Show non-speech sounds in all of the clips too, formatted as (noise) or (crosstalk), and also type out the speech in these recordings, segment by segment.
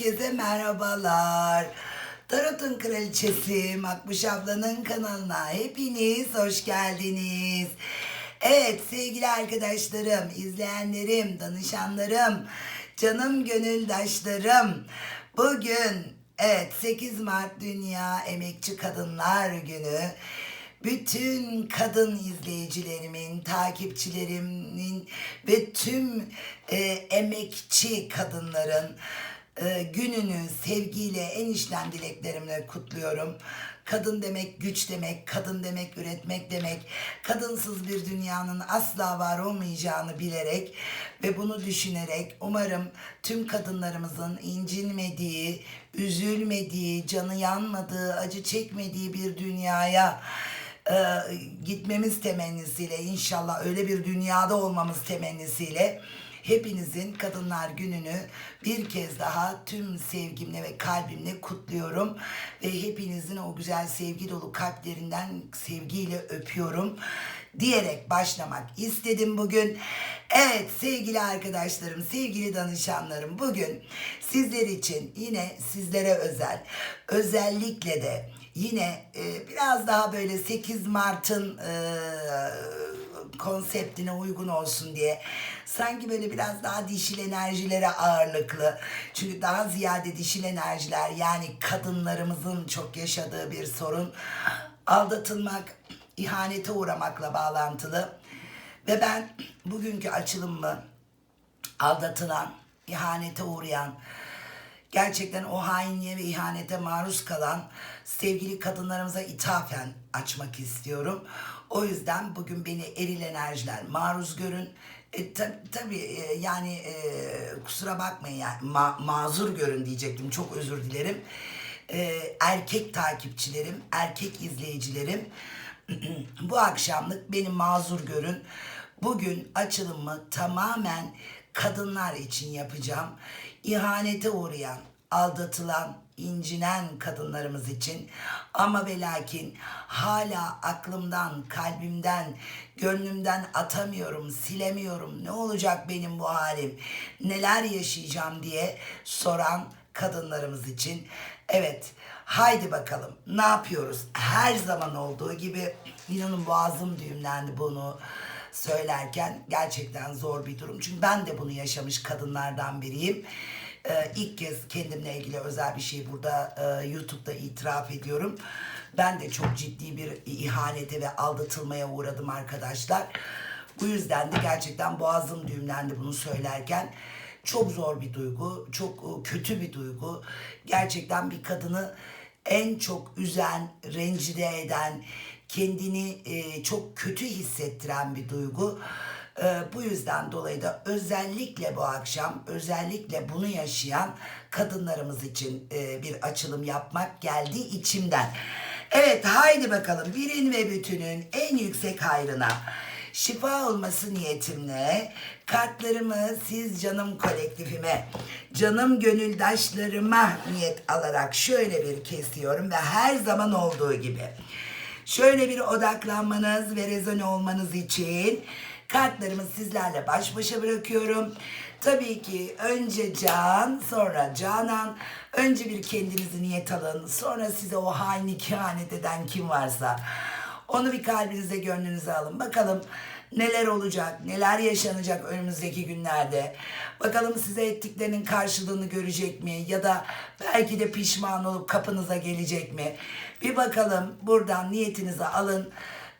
Herkese merhabalar. Tarot'un kraliçesi Makbuş ablanın kanalına hepiniz hoş geldiniz. Evet sevgili arkadaşlarım, izleyenlerim, danışanlarım, canım gönüldaşlarım. Bugün evet 8 Mart Dünya Emekçi Kadınlar Günü. Bütün kadın izleyicilerimin, takipçilerimin ve tüm e, emekçi kadınların e, gününü sevgiyle, en içten dileklerimle kutluyorum. Kadın demek güç demek, kadın demek üretmek demek, kadınsız bir dünyanın asla var olmayacağını bilerek ve bunu düşünerek umarım tüm kadınlarımızın incinmediği, üzülmediği, canı yanmadığı, acı çekmediği bir dünyaya e, gitmemiz temennisiyle inşallah öyle bir dünyada olmamız temennisiyle hepinizin Kadınlar Günü'nü bir kez daha tüm sevgimle ve kalbimle kutluyorum ve hepinizin o güzel sevgi dolu kalplerinden sevgiyle öpüyorum diyerek başlamak istedim bugün. Evet sevgili arkadaşlarım, sevgili danışanlarım bugün sizler için yine sizlere özel özellikle de yine e, biraz daha böyle 8 Mart'ın e, konseptine uygun olsun diye. Sanki böyle biraz daha dişil enerjilere ağırlıklı. Çünkü daha ziyade dişil enerjiler yani kadınlarımızın çok yaşadığı bir sorun. Aldatılmak ihanete uğramakla bağlantılı. Ve ben bugünkü açılımı aldatılan ihanete uğrayan gerçekten o hainliğe ve ihanete maruz kalan sevgili kadınlarımıza ithafen açmak istiyorum. O yüzden bugün beni eril enerjiler maruz görün. E, tab- tabii e, yani e, kusura bakmayın yani ma- mazur görün diyecektim çok özür dilerim. E, erkek takipçilerim, erkek izleyicilerim (clears throat) bu akşamlık beni mazur görün. Bugün açılımı tamamen kadınlar için yapacağım. İhanete uğrayan, aldatılan, incinen kadınlarımız için ama ve lakin hala aklımdan, kalbimden, gönlümden atamıyorum, silemiyorum. Ne olacak benim bu halim? Neler yaşayacağım diye soran kadınlarımız için. Evet, haydi bakalım ne yapıyoruz? Her zaman olduğu gibi inanın boğazım düğümlendi bunu söylerken gerçekten zor bir durum. Çünkü ben de bunu yaşamış kadınlardan biriyim. Ee, ilk kez kendimle ilgili özel bir şey burada e, YouTube'da itiraf ediyorum. Ben de çok ciddi bir ihanete ve aldatılmaya uğradım arkadaşlar. Bu yüzden de gerçekten boğazım düğümlendi bunu söylerken. Çok zor bir duygu, çok e, kötü bir duygu. Gerçekten bir kadını en çok üzen, rencide eden, kendini e, çok kötü hissettiren bir duygu. E, bu yüzden dolayı da özellikle bu akşam, özellikle bunu yaşayan kadınlarımız için e, bir açılım yapmak geldi içimden. Evet haydi bakalım birin ve bütünün en yüksek hayrına şifa olması niyetimle kartlarımı siz canım kolektifime, canım gönüldaşlarıma niyet alarak şöyle bir kesiyorum ve her zaman olduğu gibi şöyle bir odaklanmanız ve rezone olmanız için kartlarımı sizlerle baş başa bırakıyorum. Tabii ki önce Can, sonra Canan. Önce bir kendinizi niyet alın. Sonra size o hainlik ihanet eden kim varsa onu bir kalbinize, gönlünüze alın. Bakalım neler olacak, neler yaşanacak önümüzdeki günlerde. Bakalım size ettiklerinin karşılığını görecek mi? Ya da belki de pişman olup kapınıza gelecek mi? Bir bakalım buradan niyetinizi alın.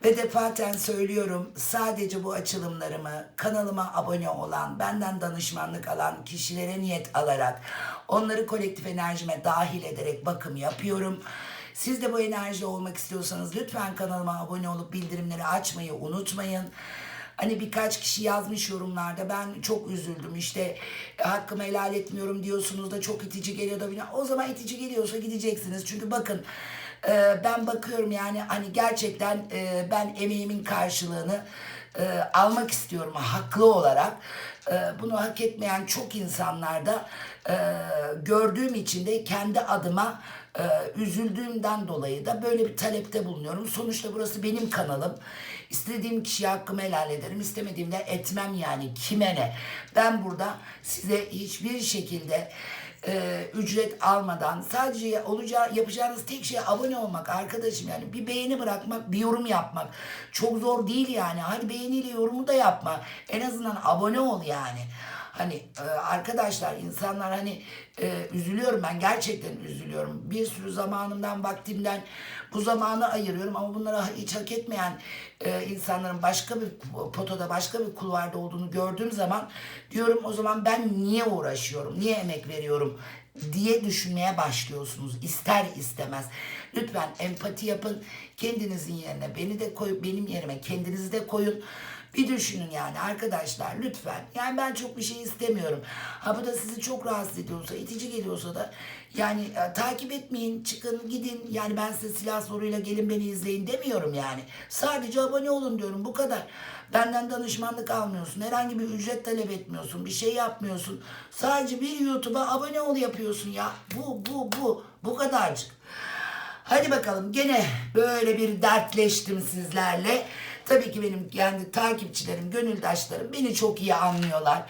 Ve defaten söylüyorum sadece bu açılımlarımı kanalıma abone olan, benden danışmanlık alan kişilere niyet alarak onları kolektif enerjime dahil ederek bakım yapıyorum. Siz de bu enerjide olmak istiyorsanız lütfen kanalıma abone olup bildirimleri açmayı unutmayın. Hani birkaç kişi yazmış yorumlarda ben çok üzüldüm işte hakkımı helal etmiyorum diyorsunuz da çok itici geliyor da bilmem. O zaman itici geliyorsa gideceksiniz. Çünkü bakın e, ben bakıyorum yani hani gerçekten e, ben emeğimin karşılığını e, almak istiyorum haklı olarak. E, bunu hak etmeyen çok insanlarda e, gördüğüm için de kendi adıma e, üzüldüğümden dolayı da böyle bir talepte bulunuyorum. Sonuçta burası benim kanalım. İstediğim kişiye hakkımı helal ederim. istemediğimde etmem yani kime ne. Ben burada size hiçbir şekilde e, ücret almadan sadece olacağı yapacağınız tek şey abone olmak arkadaşım. Yani bir beğeni bırakmak bir yorum yapmak. Çok zor değil yani. Hadi beğeniyle yorumu da yapma. En azından abone ol yani hani e, arkadaşlar insanlar hani e, üzülüyorum ben gerçekten üzülüyorum bir sürü zamanımdan vaktimden bu zamanı ayırıyorum ama bunlara hiç hak etmeyen e, insanların başka bir potoda başka bir kulvarda olduğunu gördüğüm zaman diyorum o zaman ben niye uğraşıyorum niye emek veriyorum diye düşünmeye başlıyorsunuz ister istemez. Lütfen empati yapın. Kendinizin yerine beni de koy, benim yerime kendinizi de koyun. Bir düşünün yani arkadaşlar lütfen. Yani ben çok bir şey istemiyorum. Ha bu da sizi çok rahatsız ediyorsa, itici geliyorsa da yani e, takip etmeyin, çıkın, gidin. Yani ben size silah soruyla gelin beni izleyin demiyorum yani. Sadece abone olun diyorum bu kadar. Benden danışmanlık almıyorsun. Herhangi bir ücret talep etmiyorsun. Bir şey yapmıyorsun. Sadece bir YouTube'a abone ol yapıyorsun ya. Bu, bu, bu. Bu kadarcık. Hadi bakalım gene böyle bir dertleştim sizlerle. Tabii ki benim kendi takipçilerim, gönüldaşlarım beni çok iyi anlıyorlar.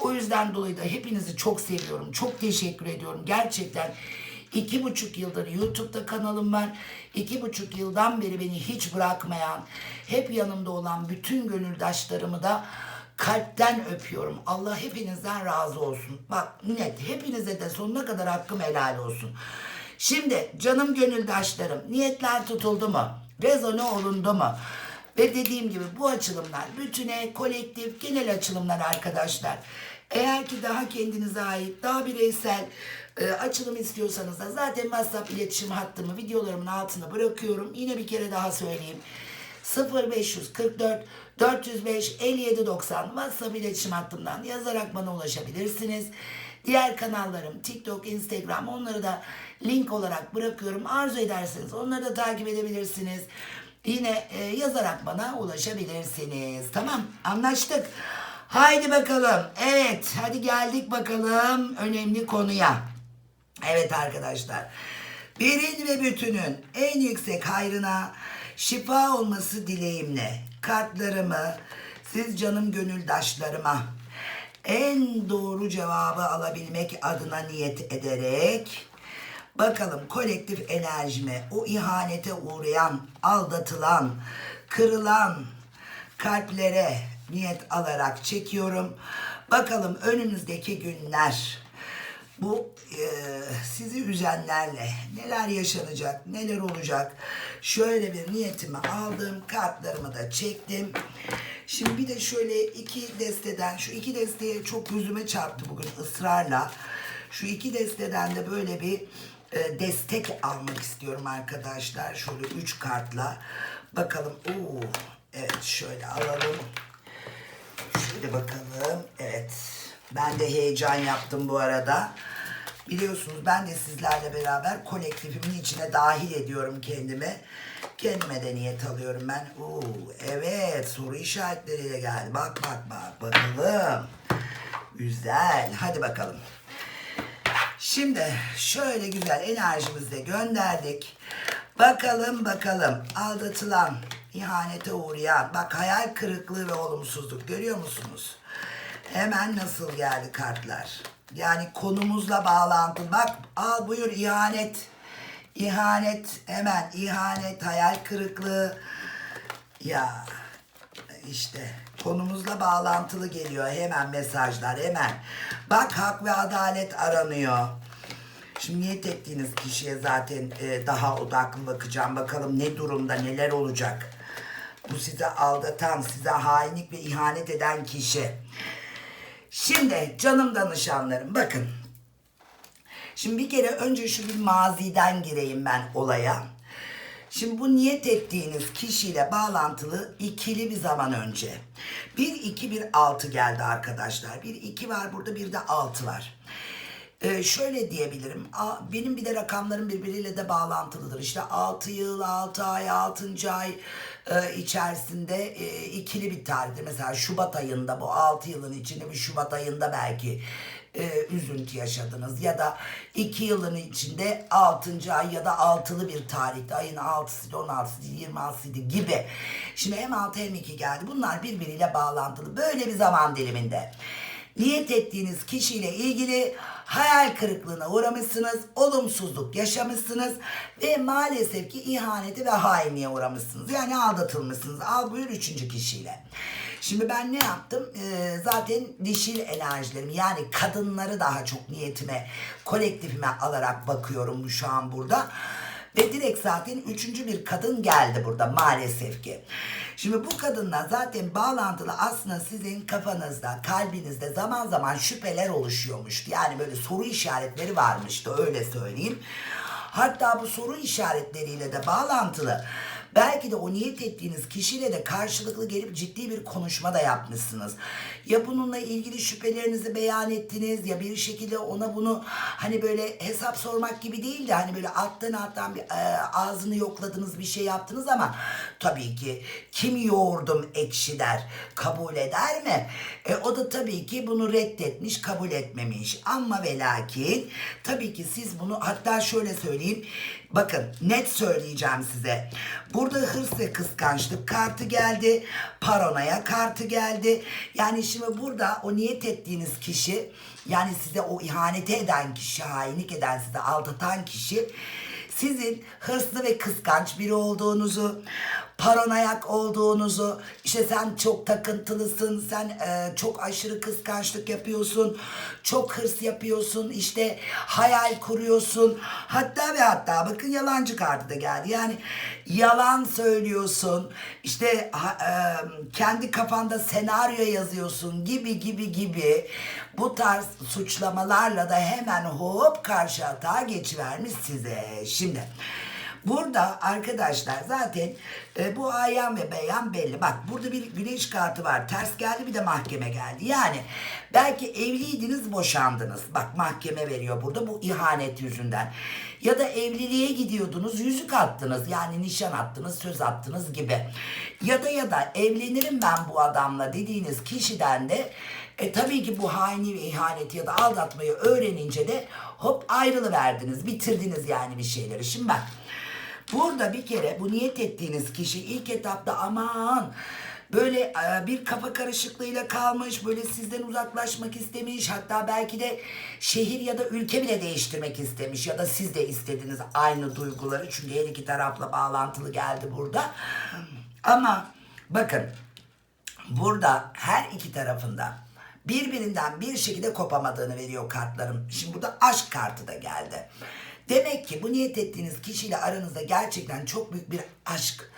O yüzden dolayı da hepinizi çok seviyorum. Çok teşekkür ediyorum. Gerçekten iki buçuk yıldır YouTube'da kanalım var. İki buçuk yıldan beri beni hiç bırakmayan, hep yanımda olan bütün gönüldaşlarımı da kalpten öpüyorum. Allah hepinizden razı olsun. Bak net hepinize de sonuna kadar hakkım helal olsun. Şimdi canım gönüldaşlarım niyetler tutuldu mu? Rezone olundu mu? Ve dediğim gibi bu açılımlar bütüne, kolektif, genel açılımlar arkadaşlar. Eğer ki daha kendinize ait, daha bireysel e, açılım istiyorsanız da zaten WhatsApp iletişim hattımı videolarımın altına bırakıyorum. Yine bir kere daha söyleyeyim. 0544 405 57 90 WhatsApp iletişim hattımdan yazarak bana ulaşabilirsiniz. Diğer kanallarım TikTok, Instagram onları da link olarak bırakıyorum. Arzu ederseniz onları da takip edebilirsiniz. Yine e, yazarak bana ulaşabilirsiniz. Tamam anlaştık. Haydi bakalım. Evet hadi geldik bakalım önemli konuya. Evet arkadaşlar. Birin ve bütünün en yüksek hayrına şifa olması dileğimle kartlarımı siz canım gönüldaşlarıma en doğru cevabı alabilmek adına niyet ederek bakalım kolektif enerjime o ihanete uğrayan, aldatılan, kırılan kalplere niyet alarak çekiyorum. Bakalım önümüzdeki günler bu e, sizi üzenlerle neler yaşanacak, neler olacak. Şöyle bir niyetimi aldım, kartlarımı da çektim. Şimdi bir de şöyle iki desteden, şu iki desteye çok gözüme çarptı bugün ısrarla. Şu iki desteden de böyle bir e, destek almak istiyorum arkadaşlar. Şöyle üç kartla. Bakalım. Oo, evet şöyle alalım. Şöyle bakalım. Evet. Ben de heyecan yaptım bu arada. Biliyorsunuz ben de sizlerle beraber kolektifimin içine dahil ediyorum kendimi. Kendime de niyet alıyorum ben. Oo, evet soru işaretleriyle geldi. Bak bak bak bakalım. Güzel. Hadi bakalım. Şimdi şöyle güzel enerjimizi de gönderdik. Bakalım bakalım aldatılan, ihanete uğrayan, bak hayal kırıklığı ve olumsuzluk görüyor musunuz? Hemen nasıl geldi kartlar? Yani konumuzla bağlantılı. Bak al buyur ihanet. İhanet hemen ihanet, hayal kırıklığı. Ya işte konumuzla bağlantılı geliyor hemen mesajlar hemen. Bak hak ve adalet aranıyor. Şimdi niyet ettiğiniz kişiye zaten e, daha odaklı bakacağım. Bakalım ne durumda neler olacak. Bu size aldatan, size hainlik ve ihanet eden kişi. Şimdi canım danışanlarım bakın. Şimdi bir kere önce şu bir maziden gireyim ben olaya. Şimdi bu niyet ettiğiniz kişiyle bağlantılı ikili bir zaman önce. Bir iki bir altı geldi arkadaşlar. Bir iki var burada bir de altı var. Ee, şöyle diyebilirim. Benim bir de rakamlarım birbiriyle de bağlantılıdır. İşte 6 yıl, 6 ay, 6. ay e, içerisinde e, ikili bir tarihte. Mesela Şubat ayında bu 6 yılın içinde bir Şubat ayında belki e, üzüntü yaşadınız. Ya da 2 yılın içinde 6. ay ya da altılı bir tarihte ayın 6'sıydı, 16'sıydı, 26'sıydı gibi. Şimdi hem 6 hem 2 geldi. Bunlar birbiriyle bağlantılı. Böyle bir zaman diliminde. niyet ettiğiniz kişiyle ilgili hayal kırıklığına uğramışsınız, olumsuzluk yaşamışsınız ve maalesef ki ihanete ve hainliğe uğramışsınız. Yani aldatılmışsınız. Al buyur üçüncü kişiyle. Şimdi ben ne yaptım? Ee, zaten dişil enerjilerim yani kadınları daha çok niyetime, kolektifime alarak bakıyorum şu an burada. Ve direkt zaten üçüncü bir kadın geldi burada maalesef ki. Şimdi bu kadınla zaten bağlantılı aslında sizin kafanızda, kalbinizde zaman zaman şüpheler oluşuyormuştu. Yani böyle soru işaretleri varmıştı öyle söyleyeyim. Hatta bu soru işaretleriyle de bağlantılı. Belki de o niyet ettiğiniz kişiyle de karşılıklı gelip ciddi bir konuşma da yapmışsınız. Ya bununla ilgili şüphelerinizi beyan ettiniz ya bir şekilde ona bunu hani böyle hesap sormak gibi değil de hani böyle alttan alttan bir e, ağzını yokladınız bir şey yaptınız ama tabii ki kim yoğurdum ekşi der kabul eder mi? E, o da tabii ki bunu reddetmiş kabul etmemiş ama ve lakin tabii ki siz bunu hatta şöyle söyleyeyim bakın net söyleyeceğim size. Burada hırs ve kıskançlık kartı geldi. Paranoya kartı geldi. Yani şimdi burada o niyet ettiğiniz kişi yani size o ihanete eden kişi, hainlik eden size aldatan kişi sizin hırslı ve kıskanç biri olduğunuzu, paranoyak olduğunuzu, işte sen çok takıntılısın, sen e, çok aşırı kıskançlık yapıyorsun, çok hırs yapıyorsun, işte hayal kuruyorsun. Hatta ve hatta bakın yalancı kartı da geldi. Yani yalan söylüyorsun, işte e, kendi kafanda senaryo yazıyorsun gibi gibi gibi bu tarz suçlamalarla da hemen hop karşı atağa geçivermiş size. Şimdi Burada arkadaşlar zaten e, bu ayan ve beyan belli. Bak burada bir güneş kartı var. Ters geldi bir de mahkeme geldi. Yani belki evliydiniz boşandınız. Bak mahkeme veriyor burada bu ihanet yüzünden. Ya da evliliğe gidiyordunuz yüzük attınız. Yani nişan attınız söz attınız gibi. Ya da ya da evlenirim ben bu adamla dediğiniz kişiden de e tabii ki bu haini ve ihaneti ya da aldatmayı öğrenince de hop ayrılıverdiniz. Bitirdiniz yani bir şeyleri. Şimdi bak Burada bir kere bu niyet ettiğiniz kişi ilk etapta aman böyle e, bir kafa karışıklığıyla kalmış, böyle sizden uzaklaşmak istemiş, hatta belki de şehir ya da ülke bile değiştirmek istemiş ya da siz de istediniz aynı duyguları çünkü her iki tarafla bağlantılı geldi burada. Ama bakın burada her iki tarafında birbirinden bir şekilde kopamadığını veriyor kartlarım. Şimdi burada aşk kartı da geldi. Demek ki bu niyet ettiğiniz kişiyle aranızda gerçekten çok büyük bir aşk,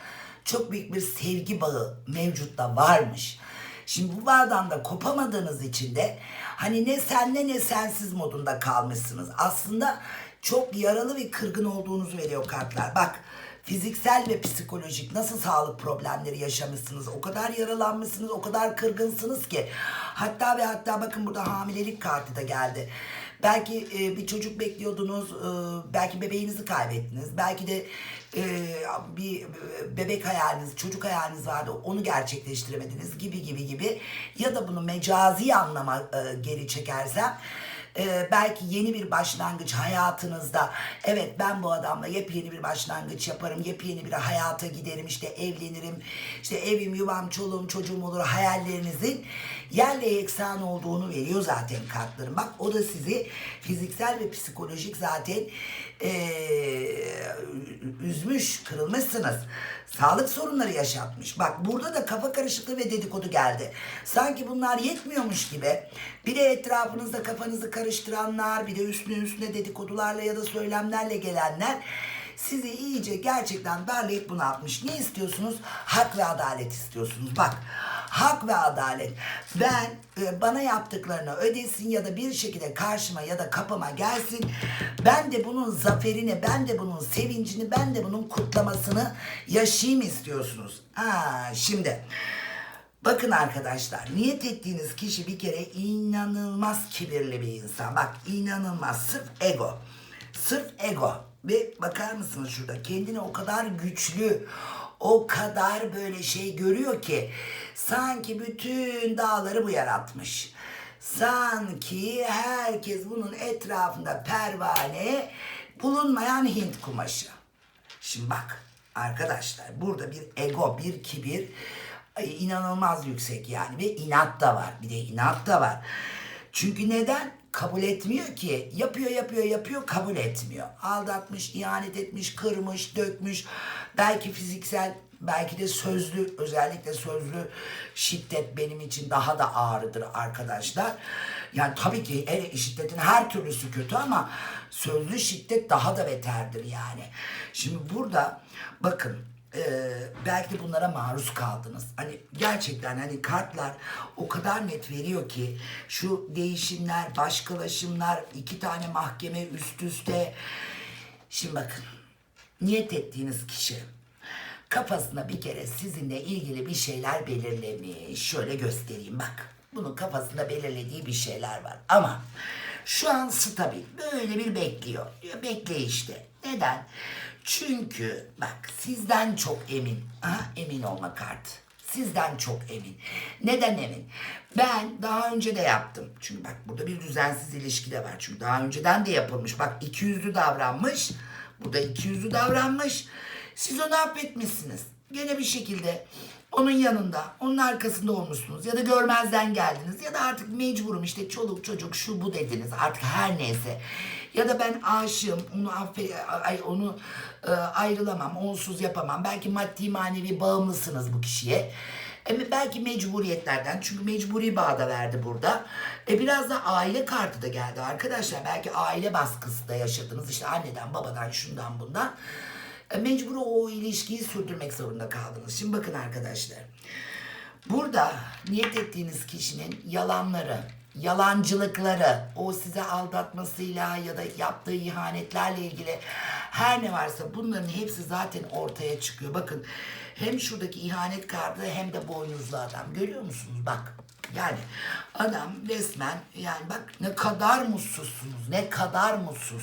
çok büyük bir sevgi bağı mevcut da varmış. Şimdi bu bağdan da kopamadığınız için de hani ne senle ne sensiz modunda kalmışsınız. Aslında çok yaralı ve kırgın olduğunuzu veriyor kartlar. Bak fiziksel ve psikolojik nasıl sağlık problemleri yaşamışsınız. O kadar yaralanmışsınız, o kadar kırgınsınız ki. Hatta ve hatta bakın burada hamilelik kartı da geldi. Belki e, bir çocuk bekliyordunuz, e, belki bebeğinizi kaybettiniz, belki de e, bir bebek hayaliniz, çocuk hayaliniz vardı, onu gerçekleştiremediniz gibi gibi gibi. Ya da bunu mecazi anlama e, geri çekersem, e, belki yeni bir başlangıç hayatınızda, evet ben bu adamla yepyeni bir başlangıç yaparım, yepyeni bir hayata giderim, işte evlenirim, işte evim, yuvam, çoluğum, çocuğum olur hayallerinizin yerle yeksan olduğunu veriyor zaten kartlarım. Bak o da sizi fiziksel ve psikolojik zaten eee, üzmüş, kırılmışsınız. Sağlık sorunları yaşatmış. Bak burada da kafa karışıklığı ve dedikodu geldi. Sanki bunlar yetmiyormuş gibi. Bir de etrafınızda kafanızı karıştıranlar, bir de üstüne üstüne dedikodularla ya da söylemlerle gelenler sizi iyice gerçekten darlayıp bunaltmış. Ne istiyorsunuz? Hak ve adalet istiyorsunuz. Bak hak ve adalet. Ben e, bana yaptıklarını ödesin ya da bir şekilde karşıma ya da kapıma gelsin. Ben de bunun zaferini, ben de bunun sevincini, ben de bunun kutlamasını yaşayayım istiyorsunuz. Ha, şimdi bakın arkadaşlar niyet ettiğiniz kişi bir kere inanılmaz kibirli bir insan. Bak inanılmaz sırf ego. Sırf ego. Ve bakar mısınız şurada kendini o kadar güçlü, o kadar böyle şey görüyor ki sanki bütün dağları bu yaratmış. Sanki herkes bunun etrafında pervane bulunmayan Hint kumaşı. Şimdi bak arkadaşlar burada bir ego, bir kibir inanılmaz yüksek yani ve inat da var. Bir de inat da var. Çünkü neden? Kabul etmiyor ki. Yapıyor, yapıyor, yapıyor, kabul etmiyor. Aldatmış, ihanet etmiş, kırmış, dökmüş. Belki fiziksel, belki de sözlü, özellikle sözlü şiddet benim için daha da ağrıdır arkadaşlar. Yani tabii ki el şiddetin her türlüsü kötü ama sözlü şiddet daha da beterdir yani. Şimdi burada bakın ee, belki bunlara maruz kaldınız. Hani gerçekten hani kartlar o kadar net veriyor ki şu değişimler, başkalaşımlar, iki tane mahkeme üst üste. Şimdi bakın niyet ettiğiniz kişi kafasına bir kere sizinle ilgili bir şeyler belirlemiş. Şöyle göstereyim bak. Bunun kafasında belirlediği bir şeyler var. Ama şu an stabil. Böyle bir bekliyor. Diyor, bekle işte. Neden? Çünkü bak sizden çok emin. Aha, emin olma kartı. Sizden çok emin. Neden emin? Ben daha önce de yaptım. Çünkü bak burada bir düzensiz ilişki de var. Çünkü daha önceden de yapılmış. Bak iki yüzlü davranmış. Burada iki yüzlü davranmış. Siz onu affetmişsiniz. Gene bir şekilde onun yanında, onun arkasında olmuşsunuz. Ya da görmezden geldiniz. Ya da artık mecburum işte çoluk çocuk şu bu dediniz. Artık her neyse. Ya da ben aşığım, onu affe, ay, onu e, ayrılamam, onsuz yapamam. Belki maddi manevi bağımlısınız bu kişiye. E, belki mecburiyetlerden çünkü mecburi bağ da verdi burada. E, biraz da aile kartı da geldi arkadaşlar. Belki aile baskısı da yaşadınız. işte anneden, babadan, şundan bundan. E, mecbur o ilişkiyi sürdürmek zorunda kaldınız. Şimdi bakın arkadaşlar. Burada niyet ettiğiniz kişinin yalanları, yalancılıkları, o size aldatmasıyla ya da yaptığı ihanetlerle ilgili her ne varsa bunların hepsi zaten ortaya çıkıyor. Bakın hem şuradaki ihanet kartı hem de boynuzlu adam. Görüyor musunuz? Bak. Yani adam resmen yani bak ne kadar mutsuzsunuz. Ne kadar mutsuz.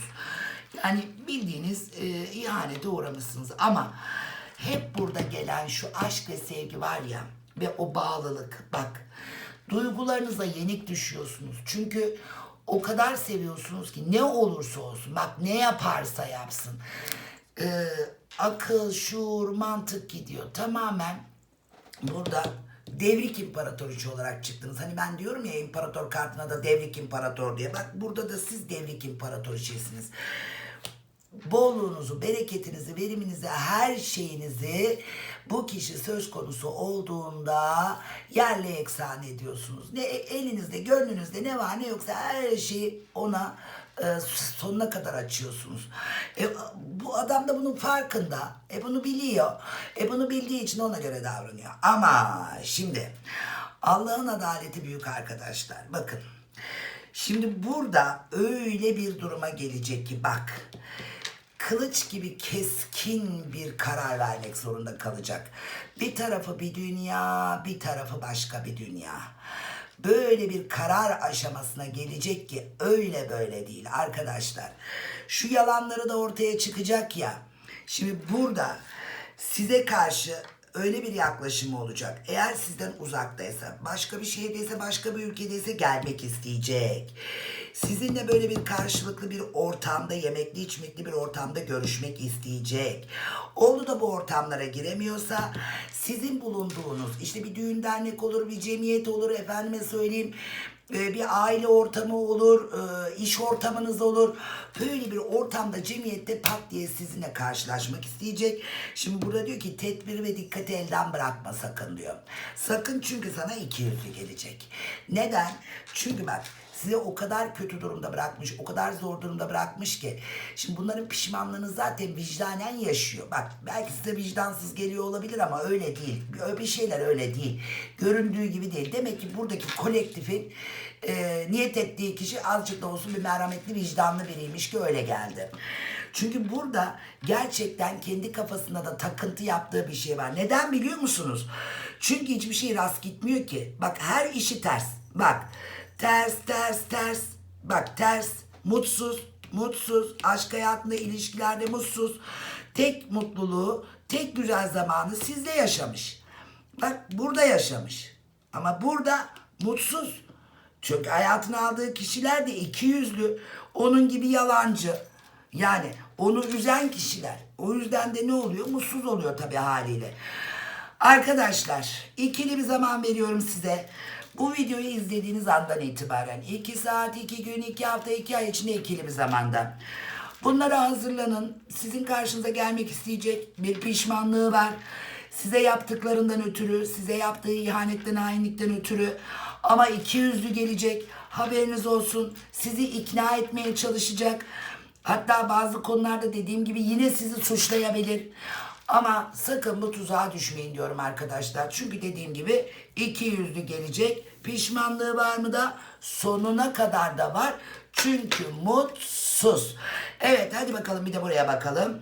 Yani bildiğiniz e, ihanete uğramışsınız ama hep burada gelen şu aşk ve sevgi var ya ve o bağlılık bak duygularınıza yenik düşüyorsunuz. Çünkü o kadar seviyorsunuz ki ne olursa olsun bak ne yaparsa yapsın e, akıl, şuur, mantık gidiyor. Tamamen burada devrik imparatoriçi olarak çıktınız. Hani ben diyorum ya imparator kartına da devrik imparator diye. Bak burada da siz devrik imparatoriçesiniz bolluğunuzu, bereketinizi, veriminizi, her şeyinizi bu kişi söz konusu olduğunda yerle eksan ediyorsunuz. Ne elinizde, gönlünüzde ne var ne yoksa her şeyi ona e, sonuna kadar açıyorsunuz. E, bu adam da bunun farkında. E bunu biliyor. E bunu bildiği için ona göre davranıyor. Ama şimdi Allah'ın adaleti büyük arkadaşlar. Bakın. Şimdi burada öyle bir duruma gelecek ki bak kılıç gibi keskin bir karar vermek zorunda kalacak. Bir tarafı bir dünya, bir tarafı başka bir dünya. Böyle bir karar aşamasına gelecek ki öyle böyle değil arkadaşlar. Şu yalanları da ortaya çıkacak ya. Şimdi burada size karşı öyle bir yaklaşımı olacak. Eğer sizden uzaktaysa, başka bir şehirdeyse, başka bir ülkedeyse gelmek isteyecek. Sizinle böyle bir karşılıklı bir ortamda, yemekli içmekli bir ortamda görüşmek isteyecek. Oğlu da bu ortamlara giremiyorsa sizin bulunduğunuz işte bir düğün dernek olur, bir cemiyet olur, efendime söyleyeyim e, bir aile ortamı olur, e, iş ortamınız olur. Böyle bir ortamda cemiyette pat diye sizinle karşılaşmak isteyecek. Şimdi burada diyor ki tedbiri ve dikkati elden bırakma sakın diyor. Sakın çünkü sana iki yüzlü gelecek. Neden? Çünkü bak sizi o kadar kötü durumda bırakmış, o kadar zor durumda bırakmış ki. Şimdi bunların pişmanlığını zaten vicdanen yaşıyor. Bak belki size vicdansız geliyor olabilir ama öyle değil. Bir şeyler öyle değil. Göründüğü gibi değil. Demek ki buradaki kolektifin e, niyet ettiği kişi azıcık da olsun bir merhametli vicdanlı biriymiş ki öyle geldi. Çünkü burada gerçekten kendi kafasında da takıntı yaptığı bir şey var. Neden biliyor musunuz? Çünkü hiçbir şey rast gitmiyor ki. Bak her işi ters. Bak ters ters ters. Bak ters. Mutsuz. Mutsuz. Aşk hayatında ilişkilerde mutsuz. Tek mutluluğu, tek güzel zamanı sizde yaşamış. Bak burada yaşamış. Ama burada mutsuz. Çünkü hayatına aldığı kişiler de iki yüzlü. Onun gibi yalancı. Yani onu üzen kişiler. O yüzden de ne oluyor? Mutsuz oluyor tabii haliyle. Arkadaşlar ikili bir zaman veriyorum size. Bu videoyu izlediğiniz andan itibaren 2 saat, 2 gün, 2 hafta, 2 ay içinde ikili bir zamanda. Bunlara hazırlanın. Sizin karşınıza gelmek isteyecek bir pişmanlığı var. Size yaptıklarından ötürü, size yaptığı ihanetten, hainlikten ötürü ama iki yüzlü gelecek. Haberiniz olsun. Sizi ikna etmeye çalışacak. Hatta bazı konularda dediğim gibi yine sizi suçlayabilir. Ama sakın bu tuzağa düşmeyin diyorum arkadaşlar. Çünkü dediğim gibi iki yüzlü gelecek. Pişmanlığı var mı da sonuna kadar da var. Çünkü mutsuz. Evet hadi bakalım bir de buraya bakalım.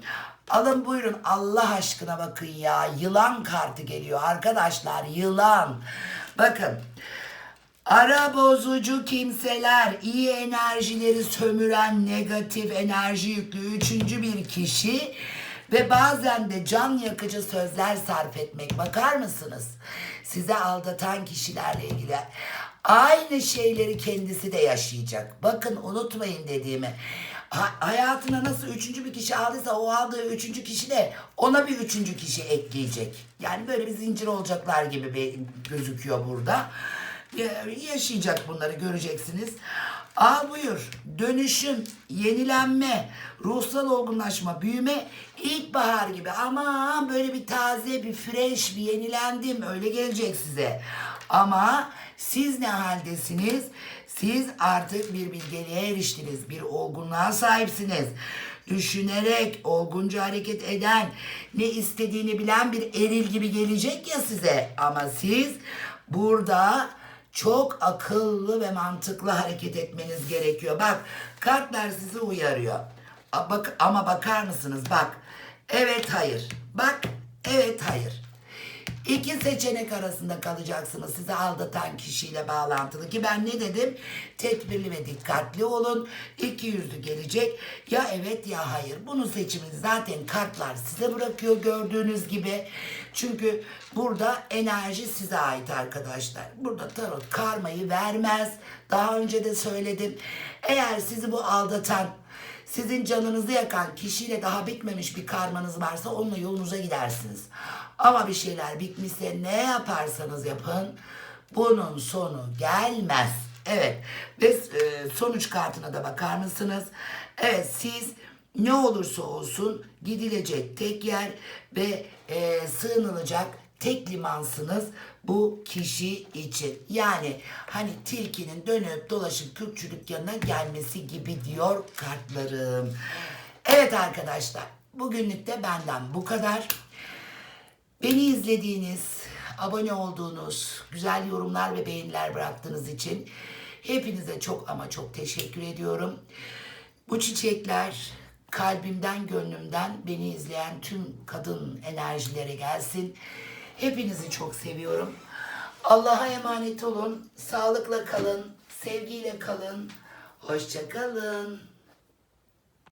Alın buyurun Allah aşkına bakın ya. Yılan kartı geliyor arkadaşlar. Yılan. Bakın. Ara bozucu kimseler, iyi enerjileri sömüren negatif enerji yüklü üçüncü bir kişi ve bazen de can yakıcı sözler sarf etmek. Bakar mısınız? Size aldatan kişilerle ilgili aynı şeyleri kendisi de yaşayacak. Bakın unutmayın dediğimi. Ha- hayatına nasıl üçüncü bir kişi aldıysa o aldığı üçüncü kişi de ona bir üçüncü kişi ekleyecek. Yani böyle bir zincir olacaklar gibi gözüküyor burada. Ya- yaşayacak bunları göreceksiniz. Al buyur. Dönüşüm, yenilenme, ruhsal olgunlaşma, büyüme, ilkbahar gibi. Ama böyle bir taze, bir fresh, bir yenilendim. Öyle gelecek size. Ama siz ne haldesiniz? Siz artık bir bilgeliğe eriştiniz. Bir olgunluğa sahipsiniz. Düşünerek, olgunca hareket eden, ne istediğini bilen bir eril gibi gelecek ya size. Ama siz burada çok akıllı ve mantıklı hareket etmeniz gerekiyor. Bak kartlar sizi uyarıyor. Bak ama bakar mısınız? Bak. Evet hayır. Bak. Evet hayır. İki seçenek arasında kalacaksınız sizi aldatan kişiyle bağlantılı ki ben ne dedim? Tedbirli ve dikkatli olun. İki yüzlü gelecek. Ya evet ya hayır. Bunun seçimini zaten kartlar size bırakıyor gördüğünüz gibi. Çünkü burada enerji size ait arkadaşlar. Burada tarot karmayı vermez. Daha önce de söyledim. Eğer sizi bu aldatan sizin canınızı yakan kişiyle daha bitmemiş bir karmanız varsa onunla yolunuza gidersiniz. Ama bir şeyler bitmişse ne yaparsanız yapın bunun sonu gelmez. Evet ve sonuç kartına da bakar mısınız? Evet siz ne olursa olsun gidilecek tek yer ve e, sığınılacak tek limansınız bu kişi için. Yani hani tilkinin dönüp dolaşıp kürkçülük yanına gelmesi gibi diyor kartlarım. Evet arkadaşlar bugünlük de benden bu kadar. Beni izlediğiniz, abone olduğunuz, güzel yorumlar ve beğeniler bıraktığınız için hepinize çok ama çok teşekkür ediyorum. Bu çiçekler kalbimden, gönlümden beni izleyen tüm kadın enerjilere gelsin. Hepinizi çok seviyorum. Allah'a emanet olun. Sağlıkla kalın, sevgiyle kalın. Hoşça kalın.